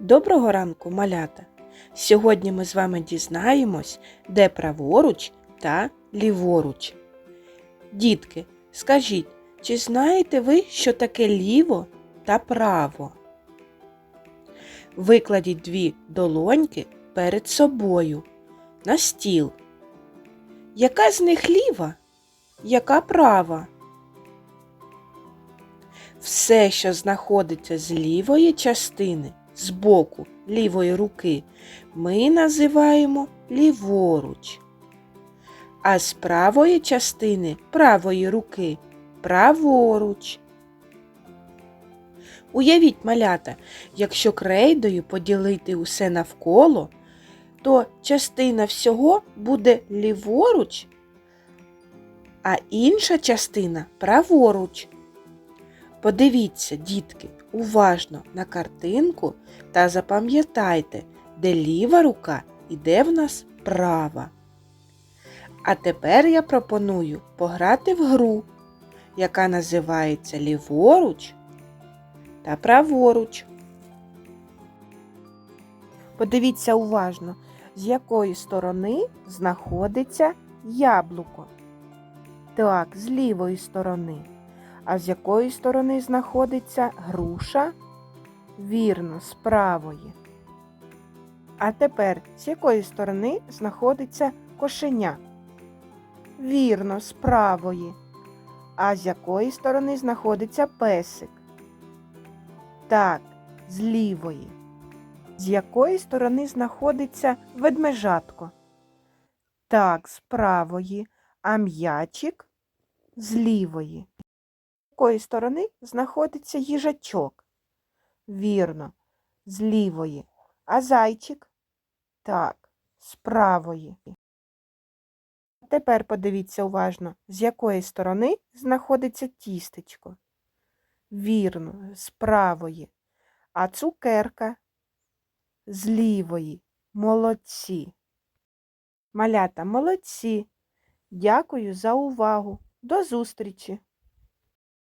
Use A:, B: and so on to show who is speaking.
A: Доброго ранку, малята! Сьогодні ми з вами дізнаємось, де праворуч та ліворуч. Дітки, скажіть, чи знаєте ви, що таке ліво та право? Викладіть дві долоньки перед собою на стіл. Яка з них ліва? Яка права? Все, що знаходиться з лівої частини, з боку лівої руки, ми називаємо ліворуч. А з правої частини правої руки праворуч. Уявіть, малята, якщо крейдою поділити усе навколо, то частина всього буде ліворуч, а інша частина праворуч. Подивіться, дітки, уважно на картинку та запам'ятайте, де ліва рука і де в нас права. А тепер я пропоную пограти в гру, яка називається ліворуч та праворуч. Подивіться уважно, з якої сторони знаходиться яблуко. Так, з лівої сторони. А з якої сторони знаходиться груша? Вірно, з правої. А тепер з якої сторони знаходиться кошеня? Вірно, з правої. А з якої сторони знаходиться песик? Так, з лівої. З якої сторони знаходиться ведмежатко? Так, з правої, а м'ячик з лівої якої сторони знаходиться їжачок? Вірно, з лівої. А зайчик? Так, з правої. Тепер подивіться уважно, з якої сторони знаходиться тістечко. Вірно, з правої. А цукерка з лівої. Молодці. Малята, молодці. Дякую за увагу. До зустрічі!